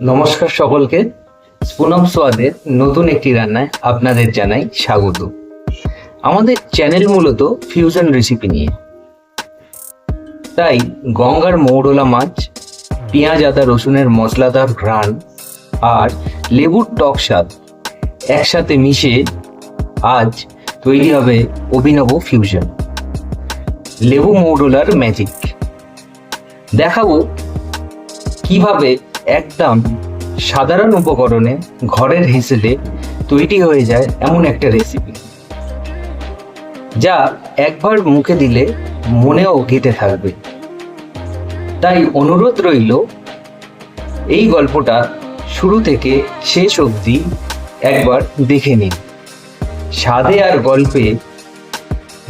নমস্কার সকলকে। স্পুনম সোয়াদের নতুন একটি রান্নায় আপনাদের জানাই স্বাগত। আমাদের চ্যানেল মূলত ফিউশন রেসিপি নিয়ে। তাই গঙ্গার মৌরলা মাছ, পেঁয়াজ, আদা, রসুনের মশলাদার ঘ্রাণ আর লেবুর টক স্বাদ একসাথে মিশে আজ তৈরি হবে অভিনব ফিউশন। লেবু মৌরলার ম্যাজিক দেখাবো কীভাবে একদম সাধারণ উপকরণে ঘরের হেসেলে তৈরি হয়ে যায় এমন একটা রেসিপি যা একবার মুখে দিলে মনেও গেঁথে থাকবে। তাই অনুরোধ রইল, এই গল্পটা শুরু থেকে শেষ অবধি একবার দেখে নিন। স্বাদে আর গল্পে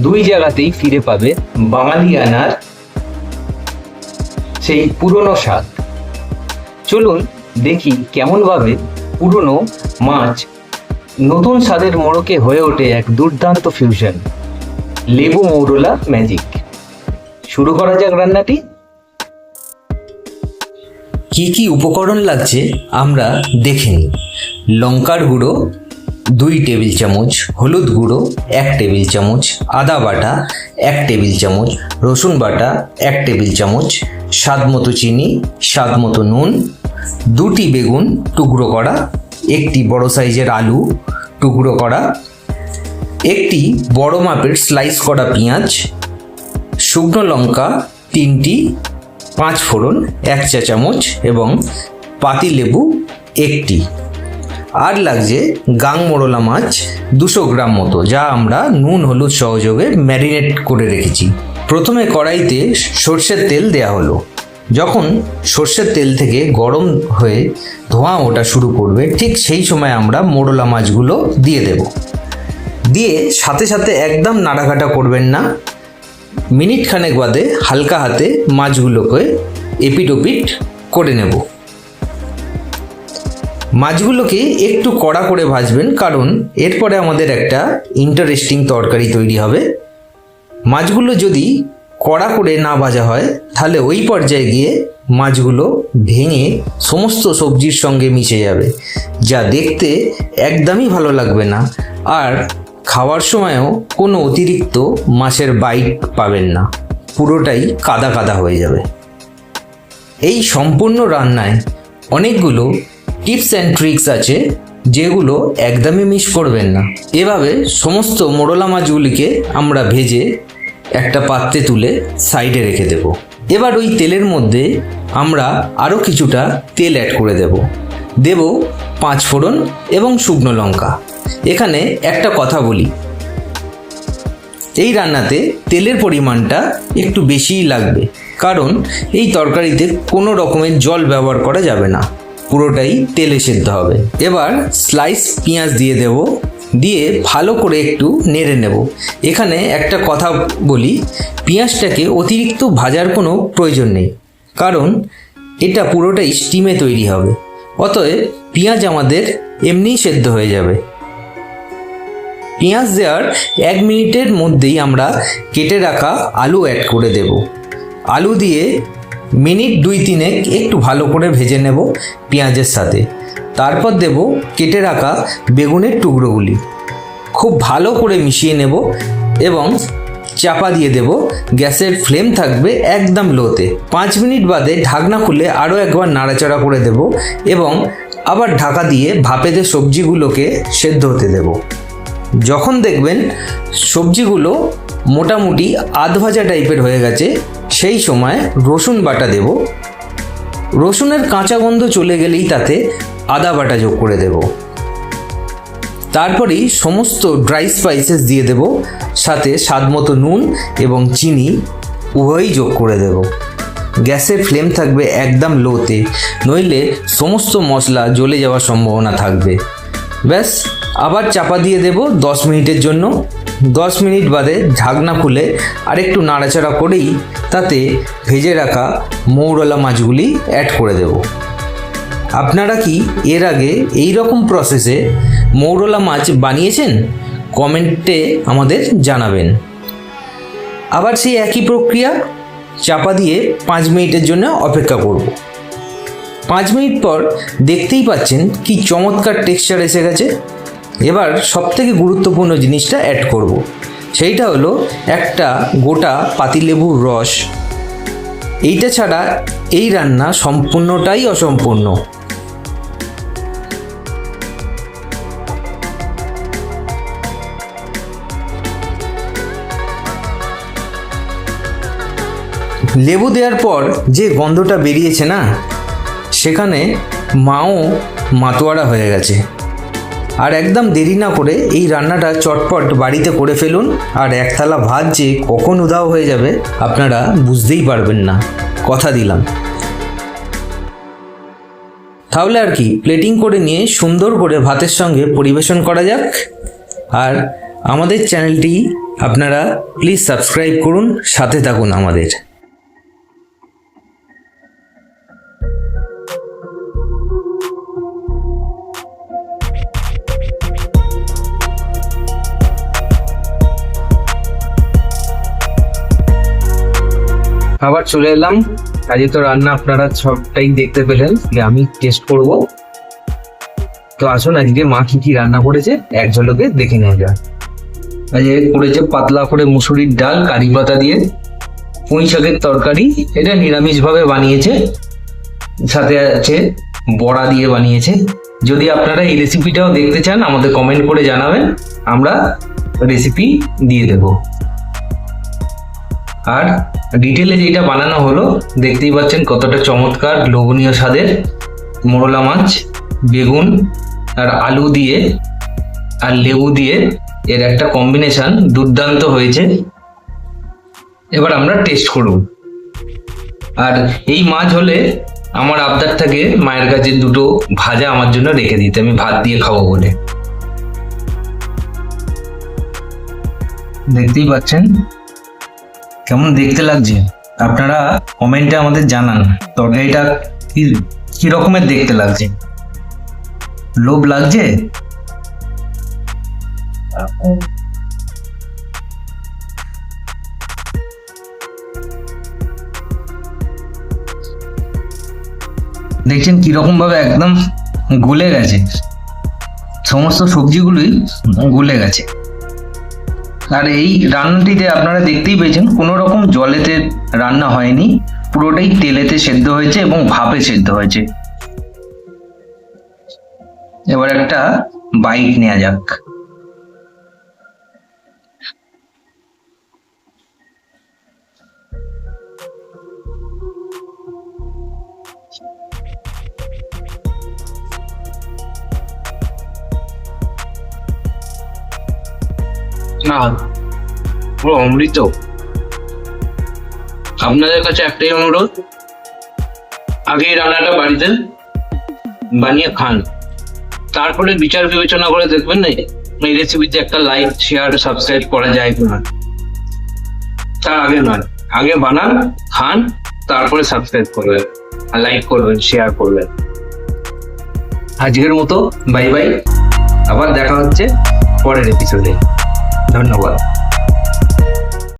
দুই জায়গাতেই ফিরে পাবে বাঙালিয়ানার সেই পুরনো স্বাদ। চলুন দেখি কেমনভাবে পুরনো মাছ নতুন স্বাদের মোড়কে হয়ে ওঠে এক দুর্দান্ত ফিউশন লেবু মৌরলা ম্যাজিক শুরু করা যাক রান্নাটি। কি কি উপকরণ লাগছে আমরা দেখে নিই। লঙ্কার গুঁড়ো, দুই টেবিল চামচ হলুদ গুঁড়ো, এক টেবিল চামচ আদা বাটা, এক টেবিল চামচ রসুন বাটা, এক টেবিল চামচ স্বাদ মতো চিনি স্বাদ মতো নুন দুটি বেগুন, টুকরো করা, একটি বড় সাইজের আলু, টুকরো করা, একটি বড় মাপের স্লাইস করা পেঁয়াজ, শুকনো লঙ্কা তিনটি, পাঁচ ফোড়ন, এক চা চামচ এবং পাতি লেবু একটি। আর লাগছে গাং মোড়লা মাছ দুশো গ্রাম মতো, যা আমরা নুন হলুদ সহযোগে ম্যারিনেট করে রেখেছি। প্রথমে কড়াইতে সর্ষের তেল দেয়া হলো। যখন সর্ষের তেল থেকে গরম হয়ে ধোঁয়া ওটা শুরু করবে, ঠিক সেই সময় আমরা মোড়লা মাছগুলো দিয়ে দেব। দিয়ে সাথে সাথে একদম নাড়াঘাটা করবেন না। মিনিট খানেক বাদে হালকা হাতে মাছগুলোকে এপিট ওপিট করে নেব। মাছগুলোকে একটু কড়া করে ভাজবেন, কারণ এরপরে আমাদের একটা ইন্টারেস্টিং তরকারি তৈরি হবে। মাছগুলো যদি কড়া করে না ভাজা হয়, তাহলে ওই পর্যায়ে গিয়ে মাছগুলো ভেঙে সমস্ত সবজির সঙ্গে মিশে যাবে, যা দেখতে একদমই ভালো লাগবে না। আর খাওয়ার সময়ও কোনো অতিরিক্ত মাছের বাইট পাবেন না, পুরোটাই কাদা কাদা হয়ে যাবে। এই সম্পূর্ণ রান্নায় অনেকগুলো টিপস অ্যান্ড ট্রিক্স আছে, যেগুলো একদমই মিস করবেন না। এভাবে সমস্ত মোড়লা মাছগুলিকে আমরা ভেজে একটা পাত্রে তুলে সাইডে রেখে দেব। এবার ওই তেলের মধ্যে আমরা আরও কিছুটা তেল অ্যাড করে দেব। দেব পাঁচ ফোড়ন এবং শুকনো লঙ্কা। এখানে একটা কথা বলি। এই রান্নাতে তেলের পরিমাণটা একটু বেশিই লাগবে, কারণ এই তরকারিতে কোনো রকমের জল ব্যবহার করা যাবে না। পুরোটাই তেলে সেদ্ধ হবে। এবার স্লাইস পেঁয়াজ দিয়ে দেব। দিয়ে ভালো করে একটু নেড়ে নেব। এখানে একটা কথা বলি, পেঁয়াজটাকে অতিরিক্ত ভাজার কোনো প্রয়োজন নেই, কারণ এটা পুরোটাই স্টিমে তৈরি হবে। অতএব পেঁয়াজ আমাদের এমনিই সেদ্ধ হয়ে যাবে। পেঁয়াজ দেওয়ার এক মিনিটের মধ্যেই আমরা কেটে রাখা আলু অ্যাড করে দেব। আলু দিয়ে মিনিট দুই তিনেক একটু ভালো করে ভেজে নেব পেঁয়াজের সাথে। তারপর দেব কেটে রাখা বেগুনের টুকরোগুলি। খুব ভালো করে মিশিয়ে নেব এবং চাপা দিয়ে দেব। গ্যাসের ফ্লেম থাকবে একদম লোতে। পাঁচ মিনিট বাদে ঢাকনা খুলে আরও একবার নাড়াচাড়া করে দেব এবং আবার ঢাকা দিয়ে ভাপেতে সবজিগুলোকে সেদ্ধ হতে দেবো। যখন দেখবেন সবজিগুলো মোটামুটি আধ ভাজা টাইপের হয়ে গেছে, সেই সময় রসুন বাটা দেব। রসুনের কাঁচা গন্ধ চলে গেলেই তাতে আদা বাটা যোগ করে দেব। তারপরেই সমস্ত ড্রাই স্পাইসেস দিয়ে দেব। সাথে স্বাদ মতো নুন এবং চিনি উভয়ই যোগ করে দেব। গ্যাসের ফ্লেম থাকবে একদম লোতে, নইলে সমস্ত মশলা জ্বলে যাওয়ার সম্ভাবনা থাকবে। ব্যাস। আবার চাপা দিয়ে দেব দশ মিনিটের জন্য। দশ মিনিট বাদে ঢাকনা খুলে আরেকটু নাড়াচাড়া করেই তাতে ভেজে রাখা মৌরলা মাছগুলি অ্যাড করে দেব। আপনারা কি এর আগে এই রকম প্রসেসে মৌরলা মাছ বানিয়েছেন? কমেন্টে আমাদের জানাবেন। আবার সেই একই প্রক্রিয়া চাপা দিয়ে পাঁচ মিনিটের জন্য অপেক্ষা করব। পাঁচ মিনিট পর দেখতেই পাচ্ছেন কি চমৎকার টেক্সচার এসে গেছে। এবার সবথেকে গুরুত্বপূর্ণ জিনিসটা অ্যাড করব। সেইটা হলো একটা গোটা পাতিলেবুর রস। এইটা ছাড়া এই রান্না সম্পূর্ণটাই অসম্পূর্ণ। লেবু দেওয়ার পর যে গন্ধটা বেরিয়েছে না, সেখানে মাও মাতোয়ারা হয়ে গেছে। আর একদম দেরি না করে এই রান্নাটা চটপট বাড়িতে করে ফেলুন আর এক থালা ভাত যে কখন উধাও হয়ে যাবে আপনারা বুঝতেই পারবেন না। কথা দিলাম। তাহলে আর কি প্লেটিং করে নিয়ে সুন্দর করে ভাতের সঙ্গে পরিবেশন করা যাক। আর আমাদের চ্যানেলটি আপনারা প্লিজ সাবস্ক্রাইব করুন, সাথে থাকুন আমাদের। আবার চলে এলাম। আজকে তো রান্না আপনারা সবটাই দেখতে পেলেন যে আমি টেস্ট করব। তো আসুন, আজকে মা কি কি রান্না করেছে এক ঝলকে দেখে নেওয়া যাক। আজকে করেছে পাতলা করে মুসুরির ডাল, কারি পাতা দিয়ে। পুঁই শাকের তরকারি, এটা নিরামিষভাবে বানিয়েছে। সাথে আছে বড়া দিয়ে বানিয়েছে। যদি আপনারা এই রেসিপিটাও দেখতে চান, আমাদের কমেন্ট করে জানাবেন। আমরা রেসিপি দিয়ে দেবো। আর ডিটেলে যেটা বানানো হলো, দেখতেই পাচ্ছেন কতটা চমৎকার লোভনীয় স্বাদের মোরলা মাছ, বেগুন আর আলু দিয়ে আর লেবু দিয়ে এর একটা কম্বিনেশন দুর্দান্ত হয়েছে। এবার আমরা টেস্ট করব। আর এই মাছ হলে আমার আবদার থাকে মায়ের কাছে দুটো ভাজা আমার জন্য রেখে দিতে, আমি ভাত দিয়ে খাব বলে। দেখতেই পাচ্ছেন কেমন দেখতে লাগছে? আপনারা কমেন্টে আমাদের জানান, তরকারিটা কি কি রকমের দেখতে লাগছে? লোভ লাগছে? দেখছেন কীরকম ভাবে একদম গলে গেছে। সমস্ত সবজিগুলোই গলে গেছে। আর এই রান্নাটিতে আপনারা দেখতেই পেয়েছেন কোনো রকম জলেতে রান্না হয়নি, পুরোটাই তেলেতে সেদ্ধ হয়েছে এবং ভাপে সেদ্ধ হয়েছে। এবার একটা বাইট নেওয়া যাক। না পুরো অমৃত। আপনাদের কাছে একটাই অনুরোধ আগে রান্নাটা বাড়িতে বানিয়ে খান। তারপরে বিচার বিবেচনা করে দেখবেন না, এই রেসিপিতে একটা লাইক শেয়ার সাবস্ক্রাইব করা যায় কিনা। তার আগে নয়। আগে বানান, খান, তারপরে সাবস্ক্রাইব করবেন, আর লাইক করবেন শেয়ার করবেন। আজকের মতো বাই বাই আবার দেখা হচ্ছে পরের এপিসোডে ধন্যবাদ